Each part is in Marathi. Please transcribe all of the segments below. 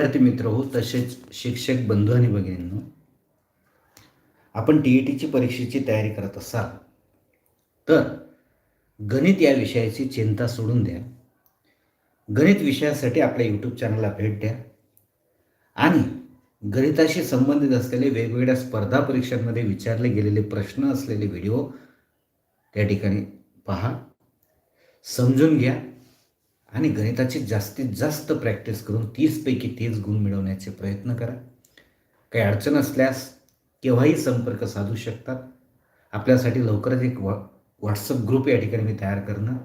विद्यार्थी मित्र हो तसेच शिक्षक बंधू आणि भगिनींनो आपण टी ई टीची परीक्षेची तयारी करत असाल तर गणित या विषयाची चिंता सोडून द्या. गणित विषयासाठी आपल्या यूट्यूब चॅनलला भेट द्या. आणि गणिताशी संबंधित असलेले वेगवेगळ्या स्पर्धा परीक्षांमध्ये विचारले गेलेले प्रश्न असलेले व्हिडिओ त्या ठिकाणी पहा. समजून घ्या. आणि गणिताची जास्तीत जास्त प्रॅक्टिस करून तीसपैकी तीस गुण मिळवण्याचे प्रयत्न करा. काही अडचण असल्यास केव्हाही संपर्क साधू शकतात आपल्यासाठी लवकरच एक व्हॉ व्हॉट्सअप ग्रुप या ठिकाणी मी तयार करणं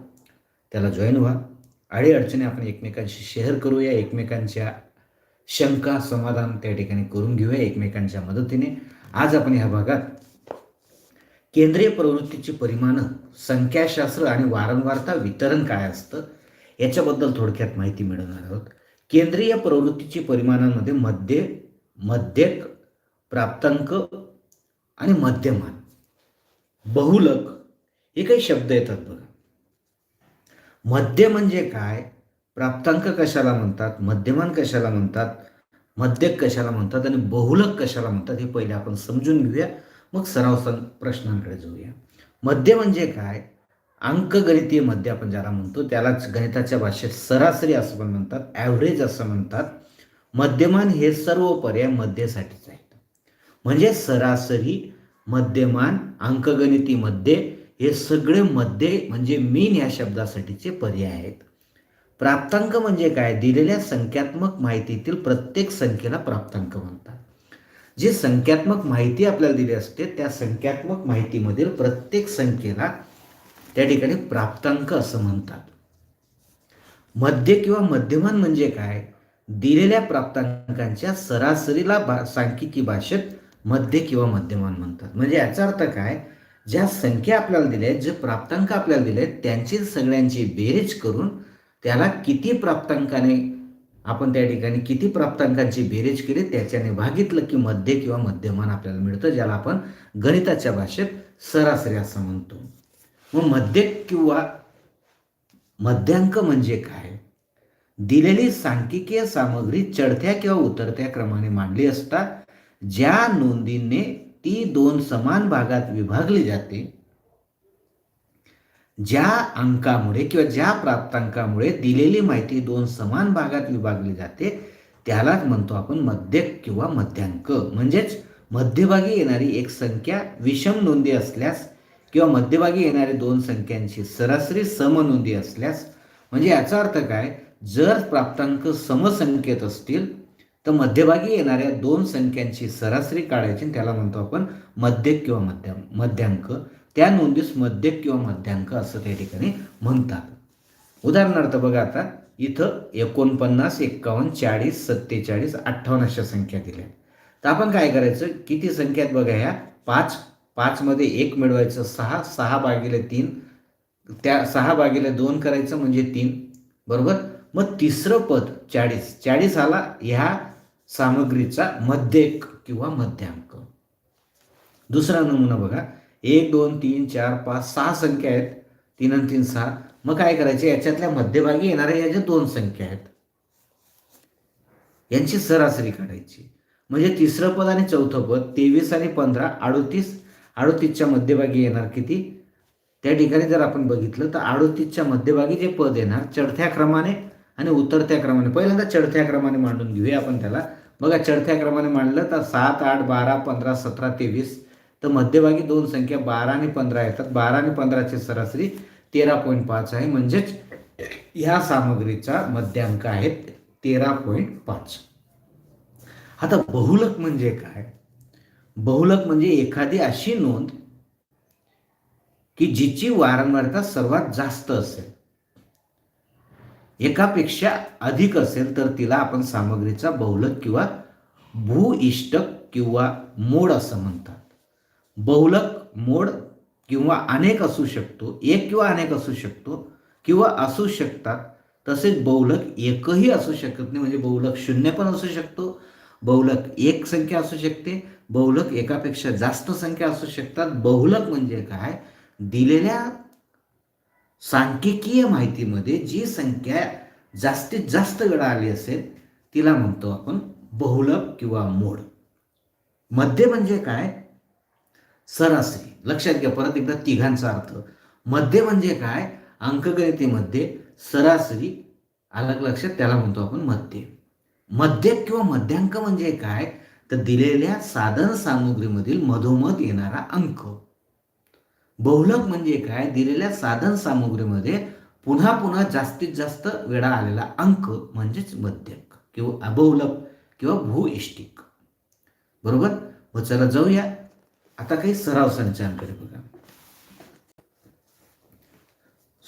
त्याला जॉईन व्हा. अडी अडचणी आपण एकमेकांशी शेअर करूया. एकमेकांच्या शंका समाधान त्या ठिकाणी करून घेऊया एकमेकांच्या मदतीने. आज आपण ह्या भागात केंद्रीय प्रवृत्तीची परिमाणं संख्याशास्त्र आणि वारंवारता वितरण काय असतं याच्याबद्दल थोडक्यात माहिती मिळवणार आहोत. केंद्रीय प्रवृत्तीची परिमाणांमध्ये मध्य मध्यक प्राप्तांक आणि मध्यमान. बहुलक हे काही शब्द येतात बघा. मध्य म्हणजे काय? प्राप्तांक कशाला म्हणतात? मध्यमान कशाला म्हणतात? मध्यक कशाला म्हणतात? आणि बहुलक कशाला म्हणतात? हे पहिले आपण समजून घेऊया. मग सराव प्रश्नांकडे जाऊया. मध्य म्हणजे काय? अंकगणितीय मध्य आपण ज्याला म्हणतो त्यालाच गणिताच्या भाषेत सरासरी असं पण म्हणतात ॲव्हरेज असं म्हणतात. मध्यमान हे सर्व पर्याय मध्यसाठीच आहेत. म्हणजे सरासरी मध्यमान अंकगणितीमध्ये हे सगळे मध्ये म्हणजे मीन या शब्दासाठीचे पर्याय आहेत. प्राप्तांक म्हणजे काय? दिलेल्या संख्यात्मक माहितीतील प्रत्येक संख्येला प्राप्तांक म्हणतात. जी संख्यात्मक माहिती आपल्याला दिली असते त्या संख्यात्मक माहितीमधील प्रत्येक संख्येला त्या ठिकाणी प्राप्तांक असं म्हणतात. मध्य किंवा मध्यमान म्हणजे काय? दिलेल्या प्राप्तांकांच्या सरासरीला बा सांख्यिकी भाषेत मध्य किंवा मध्यमान म्हणतात. म्हणजे याचा अर्थ काय? ज्या संख्या आपल्याला दिल्या आहेत जे प्राप्तांक आपल्याला दिले आहेत त्यांची सगळ्यांची बेरीज करून त्याला किती प्राप्तांकाने आपण त्या ठिकाणी किती प्राप्तांकांची बेरीज केली त्याच्याने भागितलं की मध्य किंवा मध्यमान आपल्याला मिळतं ज्याला आपण गणिताच्या भाषेत सरासरी असं म्हणतो. मग मध्य किंवा मध्यांक म्हणजे काय? दिलेली सांख्यिकीय सामग्री चढत्या किंवा उतरत्या क्रमाने मांडली असता ज्या नोंदीने ती दोन समान भागात विभागली जाते ज्या अंकामुळे किंवा ज्या प्राप्तांकामुळे दिलेली माहिती दोन समान भागात विभागली जाते त्यालाच म्हणतो आपण मध्य किंवा मध्यांक. म्हणजेच मध्यभागी येणारी एक संख्या विषम नोंदी असल्यास किंवा मध्यभागी येणाऱ्या दोन संख्यांची सरासरी समनोंदी असल्यास म्हणजे याचा अर्थ काय? जर प्राप्तांक समसंख्येत असतील तर मध्यभागी येणाऱ्या दोन संख्यांची सरासरी काढायची त्याला म्हणतो आपण मध्यक किंवा मध्य मध्यांक. त्या नोंदीस मध्यक किंवा मध्यांक असं त्या ठिकाणी म्हणतात. उदाहरणार्थ बघा आता इथं एकोणपन्नास एक्कावन्न चाळीस सत्तेचाळीस अठ्ठावन्न अशा संख्या दिल्या. तर आपण काय करायचं? किती संख्या आहेत बघा ह्या? पाच पाचमध्ये एक मिळवायचं सहा सहा भागिले तीन त्या सहा भागिले दोन करायचं म्हणजे तीन बरोबर? मग तिसरं पद चाळीस. चाळीस आला ह्या सामग्रीचा मध्यक किंवा मध्यांक. दुसरा नमुना बघा. एक दोन तीन चार पाच सहा संख्या आहेत. तीन आणि तीन सहा. मग काय करायचे? याच्यातल्या मध्यभागी येणाऱ्या या ज्या दोन संख्या आहेत. यांची सरासरी काढायची. म्हणजे तिसरं पद आणि चौथं पद तेवीस आणि पंधरा अडोतीस अडोतीसच्या मध्यभागी येणार किती? त्या ठिकाणी जर आपण बघितलं तर अडोतीसच्या मध्यभागी जे पद येणार चढत्या क्रमाने आणि उतरत्या क्रमाने. पहिल्यांदा चढत्या क्रमाने मांडून घेऊया आपण त्याला. बघा चढत्या क्रमाने मांडलं तर सात आठ बारा पंधरा सतरा तेवीस. तर मध्यभागी दोन संख्या बारा आणि पंधरा येतात. बारा आणि पंधराची सरासरी तेरा पॉईंट पाच आहे. म्हणजेच ह्या सामग्रीचा मध्यांक आहे तेरा पॉईंट पाच. आता बहुलक म्हणजे काय? बहुलक म्हणजे एखादी अशी नोंद की जिची वारंवारता सर्वात जास्त असेल. एकापेक्षा अधिक असेल तर तिला आपण सामग्रीचा बहुलक किंवा भूइष्टक किंवा मोड असं म्हणतात. बहुलक मोड किंवा अनेक असू शकतो एक किंवा अनेक असू शकतो किंवा असू शकतात. तसेच बहुलक एकही असू शकत नाही म्हणजे बहुलक शून्य पण असू शकतो बहुलक एक संख्या असू शकते बहुलक एकापेक्षा जास्त संख्या असू शकतात. बहुलक म्हणजे काय? दिलेल्या सांख्यिकीय माहितीमध्ये जी संख्या जास्तीत जास्त वेळा आली असेल तिला म्हणतो आपण बहुलक किंवा मोड. मध्य म्हणजे काय? सरासरी. लक्षात घ्या परत एकदा तिघांचा अर्थ. मध्य म्हणजे काय? अंकगणितेमध्ये सरासरी अलग लक्षात? त्याला म्हणतो आपण मध्य. मध्य किंवा मध्यांक म्हणजे काय? तर दिलेल्या साधन सामुग्रीमधील मधोमध येणारा अंक. बहुलक म्हणजे काय? दिलेल्या साधन सामुग्रीमध्ये पुन्हा पुन्हा जास्तीत जास्त वेळा आलेला अंक म्हणजेच मध्यक किंवा बहुलक किंवा भूइष्टिक. बरोबर? व चला जाऊया. आता काही सराव संचांकडे बघा.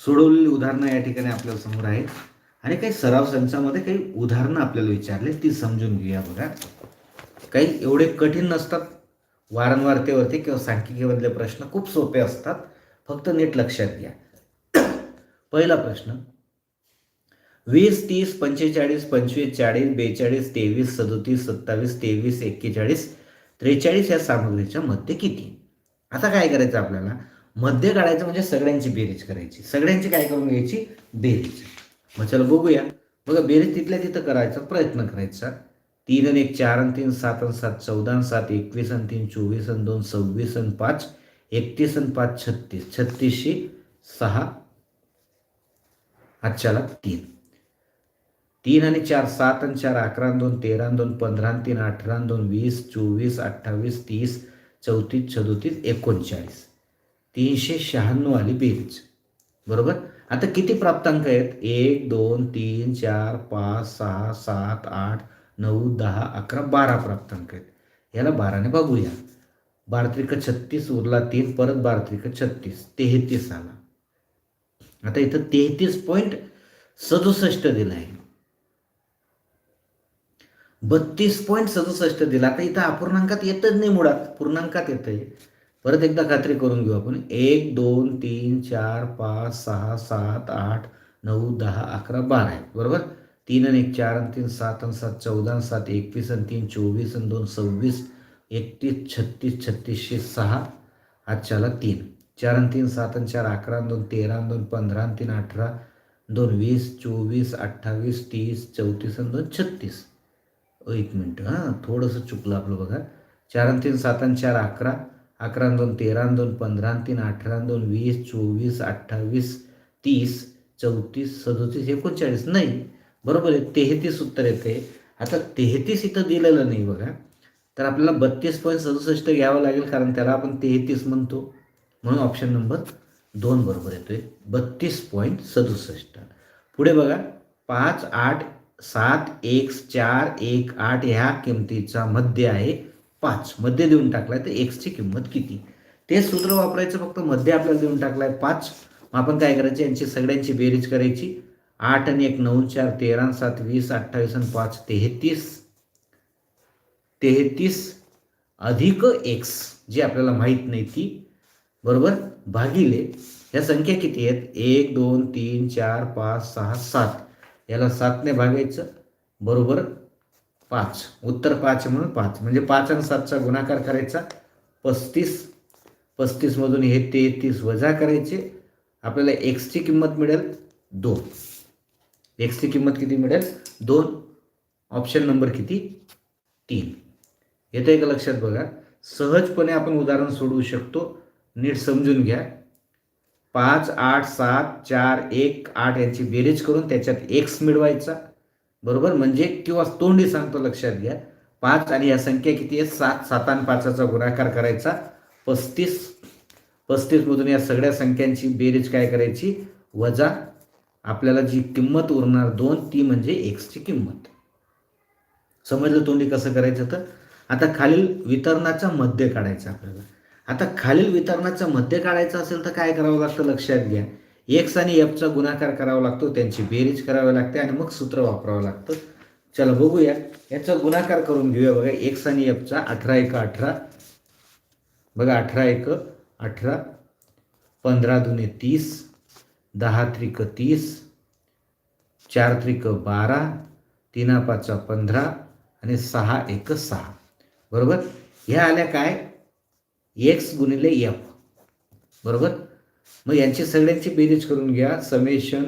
सोडवलेली उदाहरणं या ठिकाणी आपल्यासमोर आहेत. आणि काही सराव संचामध्ये काही उदाहरणं आपल्याला विचारले ती समजून घेऊया बघा. काही एवढे कठीण नसतात. वारंवारतेवरती किंवा सांख्यिकीमधले प्रश्न खूप सोपे असतात. फक्त नीट लक्षात घ्या. पहिला प्रश्न वीस तीस पंचेचाळीस पंचवीस चाळीस बेचाळीस तेवीस सदोतीस सत्तावीस तेवीस एक्केचाळीस त्रेचाळीस या सामग्रीच्या मध्य किती? आता काय करायचं आपल्याला? मध्य काढायचं म्हणजे सगळ्यांची बेरीज करायची. सगळ्यांची काय करून घ्यायची? बेरीज. मग चला बघूया. बघा बेरीज तिथल्या तिथं करायचा प्रयत्न करायचा. तीन आणि एक चार आणि तीन सात आणि सात चौदा आणि सात एकवीस आणि तीन चोवीस आणि दोन सव्वीस आणि पाच एकतीस आणि पाच छत्तीस. छत्तीसशे सहा आजच्याला तीन. तीन आणि चार सात आणि चार अकरा आणि दोन तेरा आणि दोन पंधरा आणि तीन अठरा आणि दोन वीस चोवीस अठ्ठावीस तीस चौतीस सदोतीस एकोणचाळीस. तीनशे शहाण्णव आली बेरीज. बरोबर? आता किती प्राप्तांक आहेत? एक दोन तीन चार पाच सहा सात आठ नऊ दहा अकरा बारा प्राप्तांक आहेत. याला बाराने बघूया. बारा त्रिक छत्तीस उरला तीन परत बारा त्रिक छत्तीस तेहतीस आला. आता इथं तेहतीस पॉईंट सदुसष्ट दिला आहे. बत्तीस पॉईंट सदुसष्ट दिला. आता इथं अपूर्णांकात येतच नाही मुळात. पूर्णांकात येतंय. परत एकदा खात्री करून घेऊ आपण. एक दोन तीन चार पाच सहा सात आठ नऊ दहा अकरा बारा आहे बरोबर? तीन आणि एक चार आणि तीन सात आणि सात चौदा आणि सात एकवीस आणि तीन चोवीस आणि दोन सव्वीस एकतीस छत्तीस छत्तीसशे सहा आजच्याला तीन. चार आणि तीन सात आणि चार अकरा आणि दोन तेरा आणि दोन पंधरा आणि तीन अठरा दोन वीस चोवीस अठ्ठावीस तीस चौतीस आणि दोन छत्तीस. एक मिनटं हां थोडंसं चुकलं आपलं बघा. चार आणि तीन सात आणि चार अकरा अकरा आणि दोन तेरा आणि दोन पंधरा आणि तीन अठरा आणि दोन वीस चोवीस अठ्ठावीस तीस चौतीस सदोतीस एकोणचाळीस नाही. बरोबर आहे? तेहतीस उत्तर येते. आता तेहतीस इथं दिलेलं नाही बघा. तर आपल्याला बत्तीस पॉईंट सदुसष्ट घ्यावं लागेल कारण त्याला आपण तेहतीस म्हणतो. म्हणून ऑप्शन नंबर दोन बरोबर येतोय. बत्तीस पॉईंट सदुसष्ट. पुढे बघा. पाच आठ सात एक चार एक आठ ह्या किमतीचा मध्य आहे पाच. मध्य देऊन टाकलाय तर एक्सची किंमत किती? ते सूत्र वापरायचं फक्त मध्य आपल्याला देऊन टाकलाय पाच. मग आपण काय करायचे? यांची सगळ्यांची बेरीज करायची. आठ आणि एक नऊ चार तेरा सात वीस अठ्ठावीस आणि पाच तेहतीस. तेहतीस अधिक एक्स जी आपल्याला माहीत नाही ती बरोबर भागिले. ह्या संख्या किती आहेत? एक दोन तीन चार पाच सहा सात. याला सातने भागायचं बरोबर पाच. उत्तर पाच म्हणून पाच. म्हणजे पाच आणि सातचा गुणाकार करायचा पस्तीस. पस्तीसमधून हे तेहतीस वजा करायचे. आपल्याला एक्सची किंमत मिळेल दोन. एक्सची किंमत किती मिळेल? दोन. ऑप्शन नंबर किती? तीन. येतं आहे का लक्षात बघा? सहजपणे आपण उदाहरण सोडवू शकतो. नीट समजून घ्या. पाच आठ सात चार एक आठ यांची बेरीज करून त्याच्यात एक्स मिळवायचा. बरोबर? म्हणजे किंवा तोंडी सांगतो लक्षात घ्या. पाच आणि या संख्या किती आहे सात. सात आणि पाचाचा गुणाकार करायचा. पस्तीस. पस्तीसमधून या सगळ्या संख्यांची बेरीज काय करायची? वजा आपल्याला जी किंमत उरणार दोन ती म्हणजे एक्सची किंमत. समजलं तोंडी कसं करायचं तर? आता खालील वितरणाचा मध्य काढायचा आपल्याला. आता खालील वितरणाचा मध्य काढायचा असेल तर काय करावं लागतं लक्षात घ्या. एक्स आणि एफचा गुणाकार करावा लागतो त्यांची बेरीज करावी लागते आणि मग सूत्र वापरावं लागतं. चला बघूया. याचा गुणाकार करून घेऊया बघा. एक्स आणि एफचा अठरा एक अठरा. बघा अठरा एक अठरा. पंधरा दुने तीस. दहा त्रिक तीस चार त्रिक बारा तीना पाचा पंधरा आणि सहा एक सहा. बरोबर? ह्या आल्या काय? एक्स गुणिले एफ बरोबर? मग यांची सगळ्यांची बेरीज करून घ्या. समेशन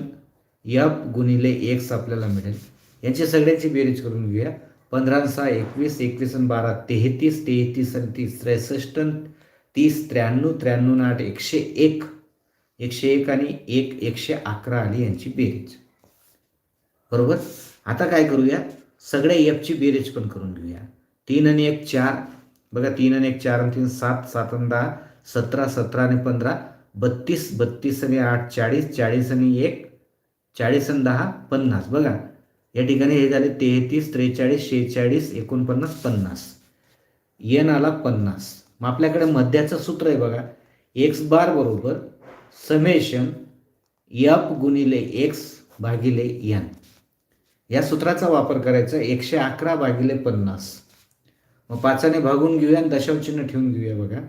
एफ गुणिले एक्स आपल्याला मिळेल. यांची सगळ्यांची बेरीज करून घेऊया पंधरा सहा एकवीस एकवीस आणि बारा तेहतीस तेहतीस आणि तीस त्रेसष्ट तीस त्र्याण्णव त्र्याण्णव आठ एकशे एक. एकशे एक आणि एक एकशे अकरा आली यांची बेरीज. बरोबर? आता काय करूया? सगळ्या एफची बेरीज पण करून घेऊया. तीन आणि एक चार. बघा तीन आणि एक चार आणि तीन सात सात आणि दहा सतरा सतरा आणि पंधरा बत्तीस बत्तीस आणि आठ चाळीस चाळीस आणि एक चाळीस आणि दहा पन्नास. बघा या ठिकाणी हे झाले तेहतीस त्रेचाळीस शेहेचाळीस एकोणपन्नास पन्नास. येन आला पन्नास. मग आपल्याकडे मध्याचं सूत्र आहे बघा. एक्स बार बरोबर समेशन यप गुणिले एक्स भागिले एन या सूत्राचा वापर करायचा एकशे अकरा भागिले पन्नास. मग पाचाने भागून घेऊया आणि दशावचिन्ह ठेवून घेऊया बघा.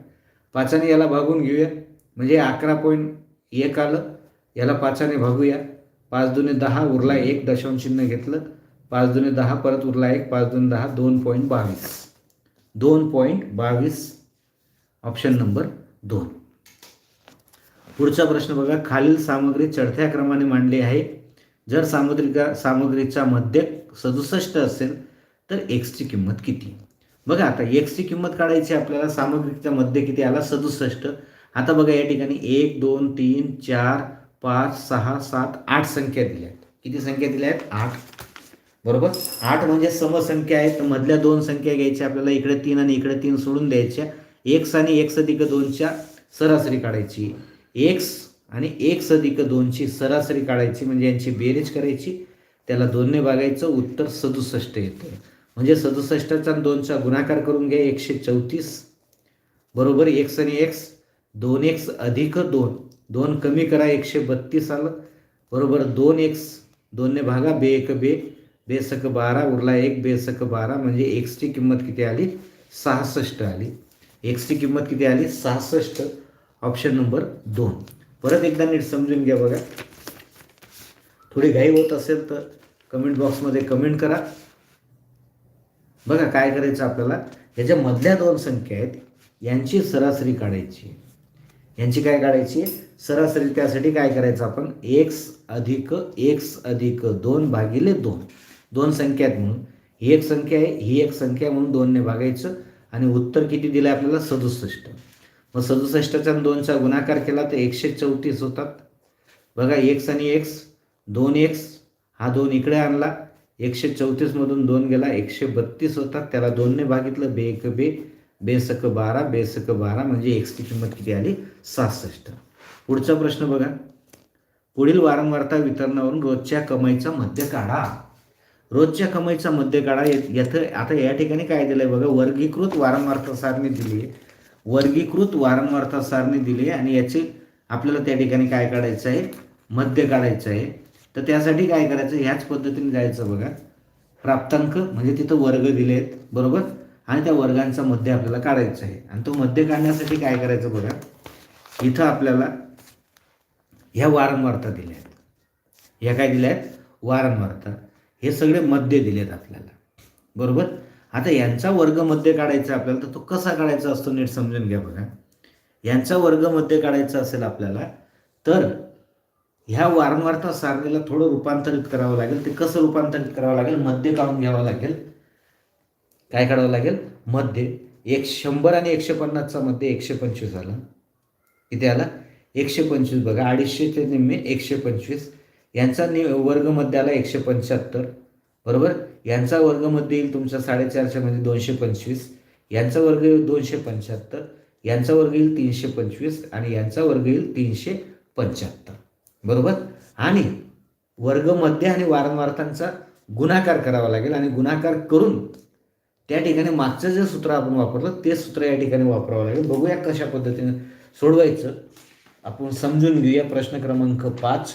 पाचाने याला भागून घेऊया. म्हणजे अकरा पॉईंट एक आलं. याला पाचाने भागूया. पाच दुने दहा उरला एक दशांशचिन्ह घेतलं. पाच दुने दहा परत उरला एक पाच दुने दहा दोन पॉईंट बावीस. दोन पॉईंट बावीस. ऑप्शन नंबर दोन. पुढचा प्रश्न बघा. खालील सामग्री चढत्या क्रमाने मांडली आहे. जर सामुद्रिका सामग्रीचा मध्य सदुसष्ट असेल तर एक्सची किंमत किती? बघा आता एक्सची किंमत काढायची आपल्याला. सामग्रीचा मध्य किती आला? सदुसष्ट. आता बघा या ठिकाणी एक दोन तीन चार पाच सहा सात आठ संख्या दिल्या आहेत. किती संख्या दिल्या आहेत? आठ. बरोबर? आठ म्हणजे समसंख्या आहेत. तर मधल्या दोन संख्या घ्यायच्या आपल्याला. इकडे तीन आणि इकडे तीन सोडून द्यायच्या. एक्स आणि एक्स अधिक दोनच्या सरासरी काढायची. एक्स आणि एक्स अधिक दोनची सरासरी काढायची म्हणजे यांची बेरीज करायची त्याला दोनने भागायचं उत्तर सदुसष्ट येतं. म्हणजे सदुसष्टचा दोनचा गुणाकार करून घ्या एकशे चौतीस. बरोबर एक्स आणि एक्स दोन एक्स अधिक दोन. दोन कमी करा एकशे बत्तीस आलं. बरोबर दोन एक्स दोनने भागा बे एक बे. बेसक बारा उरला एक बेसक बारा म्हणजे एक्सची किंमत किती आली? सहासष्ट आली. एक्सची किंमत किती आली? सहासष्ट. ऑप्शन नंबर दोन. परत एकदा नीट समजून घ्या बघा. थोडी घाई होत असेल तर कमेंट बॉक्समध्ये कमेंट करा. बघा काय करायचं आपल्याला? याच्या मधल्या दोन संख्या आहेत. यांची सरासरी काढायची. यांची काय काढायची? सरासरी त्यासाठी काय करायचं आपण? एक्स अधिक एक्स अधिक दोन भागिले दोन. दोन संख्या आहेत म्हणून. ही एक संख्या आहे ही एक संख्या आहे म्हणून दोनने भागायचं. आणि उत्तर किती दिलं आहे आपल्याला? सदुसष्ट. मग सदुसष्टचा दोनचा गुणाकार केला तर एकशे चौतीस होतात. बघा एक्स आणि एक्स दोन एक्स हा दोन इकडे आणला. एकशे चौतीसमधून दोन गेला एकशे बत्तीस होतात. त्याला दोनने भागितलं बे एक बे बेसक बारा बेसक बारा म्हणजे एक्सची किंमत किती आली? सहासष्ट. पुढचा प्रश्न बघा. पुढील वारंवारता वितरणावरून रोजच्या कमाईचा मध्य काढा. रोजच्या कमाईचा मध्य काढा. यात आता या ठिकाणी काय दिलं आहे बघा? वर्गीकृत वारंवारता सारणी दिली आहे वर्गीकृत वारंवारता सारणी दिली आहे आणि याचे आपल्याला त्या ठिकाणी काय काढायचं आहे? मध्य काढायचं आहे. तर त्यासाठी काय करायचं? ह्याच पद्धतीने जायचं बघा. प्राप्तांक म्हणजे तिथं वर्ग दिले आहेत बरोबर? आणि त्या वर्गांचा मध्य आपल्याला काढायचा आहे. आणि तो मध्य काढण्यासाठी काय करायचं बघा? इथं आपल्याला ह्या वारंवारता दिल्या आहेत. ह्या काय दिल्या आहेत? वारंवारता. हे सगळे मध्य दिलेत आपल्याला. बरोबर? आता यांचा वर्ग मध्य काढायचा आपल्याला तर तो कसा काढायचा असतो नीट समजून घ्या बघा. यांचा वर्ग मध्य काढायचा असेल आपल्याला तर ह्या वारंवारता सारणीला थोडं रूपांतरित करावं लागेल. ते कसं रूपांतरित करावं लागेल? मध्य काढून घ्यावं लागेल. काय काढावं लागेल? मध्य. एक शंभर आणि एकशे पन्नासचा मध्ये एकशे पंचवीस आला. किती आला. एकशे पंचवीस बघा. अडीचशेचे निम्मे एकशे पंचवीस. यांचा नि वर्गमध्ये आला एकशे पंच्याहत्तर. बरोबर? यांचा वर्गमध्ये येईल तुमचा साडेचारशेमध्ये दोनशे पंचवीस. यांचा वर्ग येईल दोनशे पंच्याहत्तर. यांचा वर्ग येईल तीनशे पंचवीस आणि यांचा वर्ग येईल तीनशे पंच्याहत्तर. बरोबर? आणि वर्गमध्ये आणि वारंवारतांचा गुणाकार करावा लागेल आणि गुणाकार करून त्या ठिकाणी मागचं जे सूत्र आपण वापरलं ते सूत्र या ठिकाणी वापरावं लागेल. बघूया कशा पद्धतीने सोडवायचं. आपण समजून घेऊया प्रश्न क्रमांक पाच.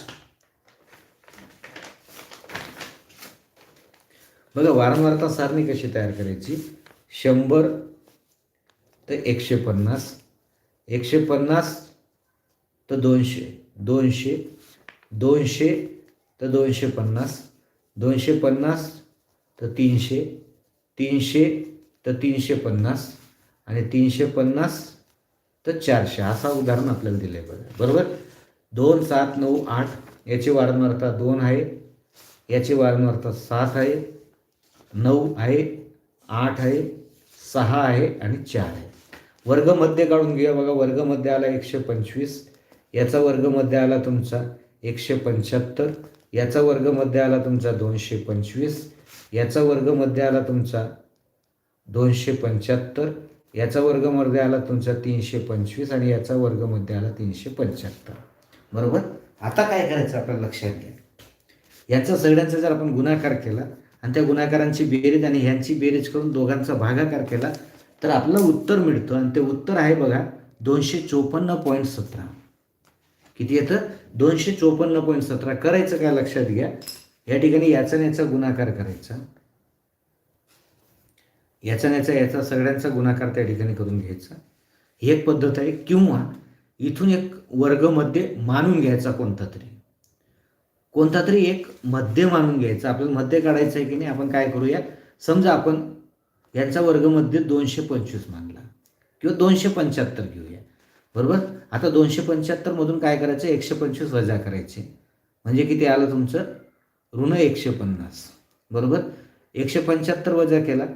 बघा वारंवारता सारणी कशी तयार करायची? शंभर ते एकशे पन्नास. एकशे पन्नास तर दोनशे. दोनशे. दोनशे तर दोनशे पन्नास. दोनशे पन्नास तर तीनशे. तीनशे तर तीनशे पन्नास. आणि तीनशे पन्नास तर चारशे. असा उदाहरण आपल्याला दिलं आहे बघा. बरोबर? दोन सात नऊ आठ याची वारंवारता दोन आहे. याची वारंवारता सात आहे. नऊ आहे आठ आहे सहा आहे आणि चार आहे. वर्गमध्ये काढून घेऊया बघा. वर्गमध्ये आला एकशे पंचवीस. याचा वर्गमध्ये आला तुमचा एकशे पंच्याहत्तर. याचा वर्गमध्ये आला तुमचा दोनशे पंचवीस. याचा वर्गमध्ये आला तुमचा दोनशे पंच्याहत्तर. याचा वर्गमध्ये आला तुमचा तीनशे पंचवीस आणि याचा वर्गमध्ये आला तीनशे पंच्याहत्तर. बरोबर? आता काय करायचं आपल्याला लक्षात घ्या. याचा सगळ्यांचा जर आपण गुणाकार केला आणि त्या गुणाकारांची बेरीज आणि ह्यांची बेरीज करून दोघांचा भागाकार केला तर आपलं उत्तर मिळतं. आणि ते उत्तर आहे बघा दोनशे चोपन्न पॉईंट सतरा. किती येतं? दोनशे चोपन्न पॉईंट सतरा. करायचं काय? लक्षात घ्या. या ठिकाणी याचा याचा गुणाकार करायचा. याचा याचा याचा सगळ्यांचा गुणाकार त्या ठिकाणी करून घ्यायचा. ही एक पद्धत आहे. किंवा इथून एक वर्गमध्ये मानून घ्यायचा कोणता तरी. कोणता तरी एक मध्य मानून घ्यायचा. आपल्याला मध्य काढायचं आहे की नाही आपण काय करूया? समजा आपण यांचा वर्गमध्ये दोनशे पंचवीस मानला. किंवा दोनशे पंच्याहत्तर घेऊया. बरोबर? आता दोनशे पंच्याहत्तरमधून काय करायचं? एकशे पंचवीस वजा करायचे. म्हणजे किती आलं तुमचं? ऋण एकशे पन्नास. बरोबर? एकशे पंच्याहत्तर वजा केला.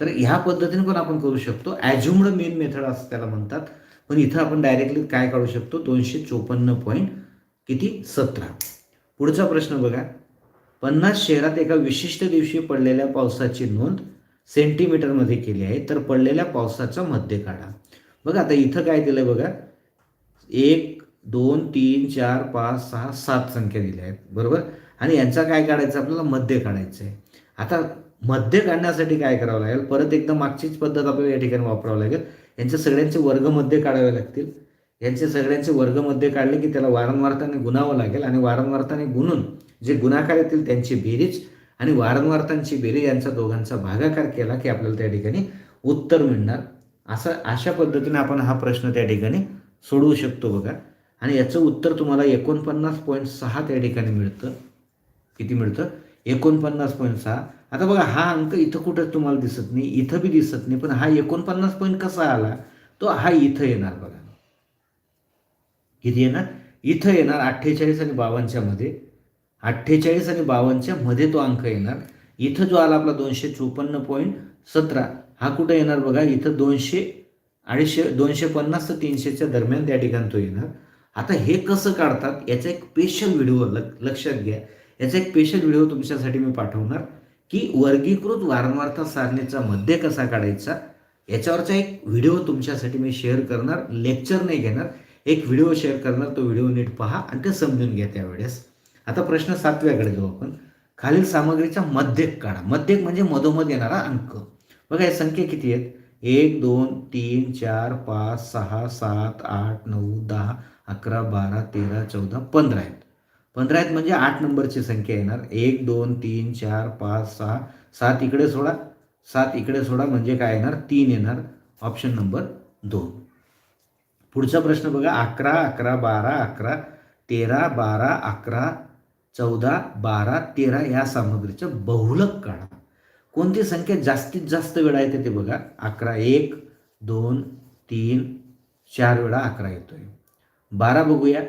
तर ह्या पद्धतीने पण आपण करू शकतो. ॲज्युम्ड मेन मेथड असं त्याला म्हणतात. पण इथं आपण डायरेक्टली काय काढू शकतो? दोनशे चोपन्न पॉईंट किती? सतरा. पुढचा प्रश्न बघा. पन्नास शहरात एका विशिष्ट दिवशी पडलेल्या पावसाची नोंद सेंटीमीटरमध्ये केली आहे तर पडलेल्या पावसाचा मध्य काढा बघा आता इथं काय दिलं बघा. एक दोन तीन चार पाच सहा सात संख्या दिल्या आहेत. बरोबर? आणि यांचा काय काढायचं? आपल्याला मध्य काढायचं आहे आता मध्य काढण्यासाठी काय करावं लागेल? परत एकदा मागचीच पद्धत आपल्याला या ठिकाणी वापरावं लागेल. यांच्या सगळ्यांचे वर्गमध्ये काढावे लागतील. यांचे सगळ्यांचे वर्गमध्ये काढले की त्याला वारंवारताने गुणावं लागेल आणि वारंवारताने गुणून जे गुणाकार येतील त्यांची बेरीज आणि वारंवारतांची बेरीज यांचा दोघांचा भागाकार केला की आपल्याला त्या ठिकाणी उत्तर मिळणार. असं अशा पद्धतीने आपण हा प्रश्न त्या ठिकाणी सोडवू शकतो बघा. आणि याचं उत्तर तुम्हाला एकोणपन्नास पॉईंट सहा त्या ठिकाणी मिळतं. किती मिळतं? एकोणपन्नास पॉईंट सहा. आता बघा हा अंक इथं कुठं तुम्हाला दिसत नाही इथं बी दिसत नाही पण हा एकोणपन्नास पॉईंट कसा आला? तो हा इथं येणार बघा. किती येणार? इथं येणार अठ्ठेचाळीस आणि बावनच्या मध्ये. अठ्ठेचाळीस आणि बावनच्या मध्ये तो अंक येणार. इथं जो आला आपला दोनशे चोपन्न पॉईंट सतरा हा कुठं येणार बघा? इथं दोनशे अडीचशे दोनशे पन्नास ते तीनशेच्या दरम्यान त्या ठिकाणी तो येणार. आता हे कसं काढतात? याचा एक स्पेशल व्हिडिओ लक्षात घ्या. याचा एक स्पेशल व्हिडिओ तुमच्यासाठी मी पाठवणार की वर्गीकृत वारंवारता सारणीचा मध्य कसा काढायचा? याच्यावरचा एक व्हिडिओ तुमच्यासाठी मी शेअर करणार. लेक्चर नाही घेणार. एक व्हिडिओ शेअर करणार तो व्हिडिओ नीट पहा आणि ते समजून घ्या त्यावेळेस. आता प्रश्न सातव्याकडे जाऊ आपण. खालील सामग्रीचा मध्यक काढा. मध्यक म्हणजे मधोमध येणारा अंक. बघा या संख्या किती आहेत? एक दोन तीन चार पाच सहा सात आठ नऊ दहा अकरा बारा तेरा चौदा पंधरा आहेत. पंधरा आहेत म्हणजे आठ नंबरची संख्या येणार. एक दोन तीन चार पाच सहा. सात इकडे सोडा. सात इकडे सोडा म्हणजे काय येणार? तीन येणार. ऑप्शन नंबर दोन. पुढचा प्रश्न बघा अकरा अकरा बारा अकरा तेरा बारा अकरा चौदा बारा तेरा या सामग्रीचं बहुलक काढा. कोणती संख्या जास्तीत जास्त वेळा येते ते बघा. अकरा एक दोन तीन चार वेळा अकरा येतोय. बारा बघूया.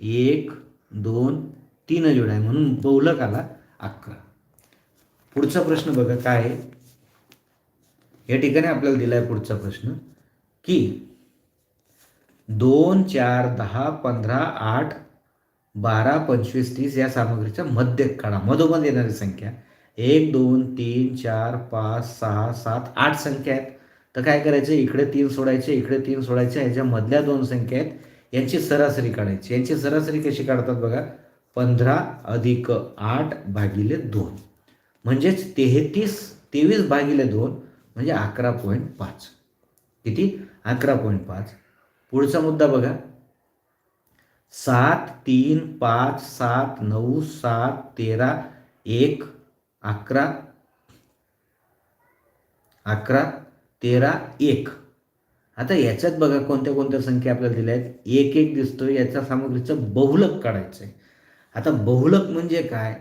एक दोन तीनच वेळा आहे म्हणून बहुलक आला अकरा. पुढचा प्रश्न बघा काय आहे? या ठिकाणी आपल्याला दिला आहे पुढचा प्रश्न की दोन चार दहा पंधरा आठ बारा पंचवीस तीस या सामग्रीच्या मध्य काढा मधोमध येणारी संख्या. एक दोन तीन चार पाच सहा सात आठ संख्या आहेत. तर काय करायचं? इकडे तीन सोडायचे इकडे तीन सोडायचे ह्याच्या मधल्या दोन संख्या आहेत. यांची सरासरी काढायची. यांची सरासरी कशी काढतात बघा? पंधरा अधिक आठ भागिले दोन. म्हणजेच तेहतीस तेवीस भागिले दोन म्हणजे अकरा पॉईंट पाच. किती? अकरा पॉईंट पाच. पुढचा मुद्दा बघा. सात तीन पाच सात नऊ सात तेरा एक अकरा अकरा तेरा एक. आता याच्यात बघा कोणत्या कोणत्या संख्या आपल्याला दिल्या आहेत. एक एक दिसतो याच्या सामग्रीचं बहुलक काढायचं आहे आता बहुलक म्हणजे काय?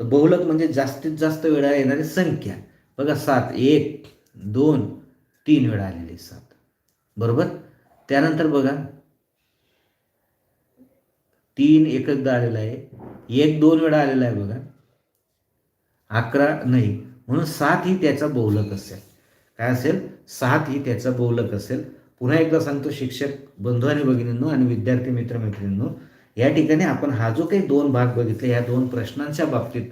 तर बहुलक म्हणजे जास्तीत जास्त वेळा येणारी संख्या. बघा सात एक दोन तीन वेळा आलेली सात. बरोबर? त्यानंतर बघा. तीन एकदा आलेला आहे. एक दोन वेळा आलेला आहे बघा. अकरा नाही. म्हणून सात ही त्याचा बहुलक असेल. काय असेल? सात ही त्याचा बहुलक असेल. पुन्हा एकदा सांगतो शिक्षक बंधू आणि भगिनींनो आणि विद्यार्थी मित्रमैत्रिणींनो या ठिकाणी आपण हा जो काही दोन भाग बघितले या दोन प्रश्नांच्या बाबतीत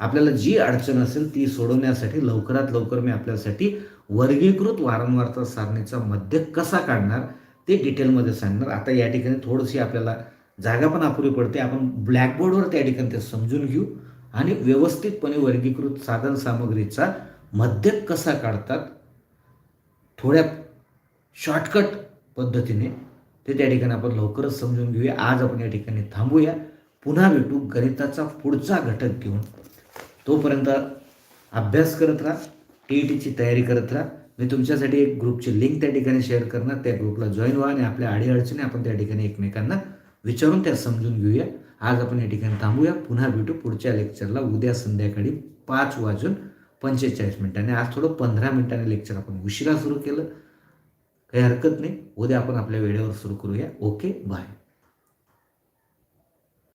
आपल्याला जी अडचण असेल ती सोडवण्यासाठी लवकरात लवकर मी आपल्यासाठी वर्गीकृत वारंवारता सारणीचा मध्य कसा काढणार ते डिटेलमध्ये सांगणार. आता या ठिकाणी थोडीशी आपल्याला जागा पण अपुरी पडते. आपण ब्लॅकबोर्डवर त्या ठिकाणी ते समजून घेऊ आणि व्यवस्थितपणे वर्गीकृत साधन सामग्रीचा मध्य कसा काढतात थोड्या शॉर्टकट पद्धतीने ते त्या ठिकाणी आपण लवकरच समजून घेऊया. आज आपण या ठिकाणी थांबूया. पुन्हा भेटू गणिताचा पुढचा घटक घेऊन. तोपर्यंत अभ्यास करत राहा टी ई टीची तयारी करत राहा. मी तुमच्यासाठी एक ग्रुपची लिंक त्या ठिकाणी शेअर करणार. त्या ग्रुपला जॉईन व्हा आणि आपल्या अडीअडचणी आपण त्या ठिकाणी एकमेकांना विचारून त्या समजून घेऊया. आज आपण या ठिकाणी थांबूया. पुन्हा भेटू पुढच्या लेक्चरला उद्या संध्याकाळी पाच वाजून पंचेचाळीस मिनिटांनी. आज थोडं पंधरा मिनिटांनी लेक्चर आपण उशिरा सुरू केलं. काही हरकत नाही. उद्या आपण आपल्या वेळेवर सुरू करूया. Okay bye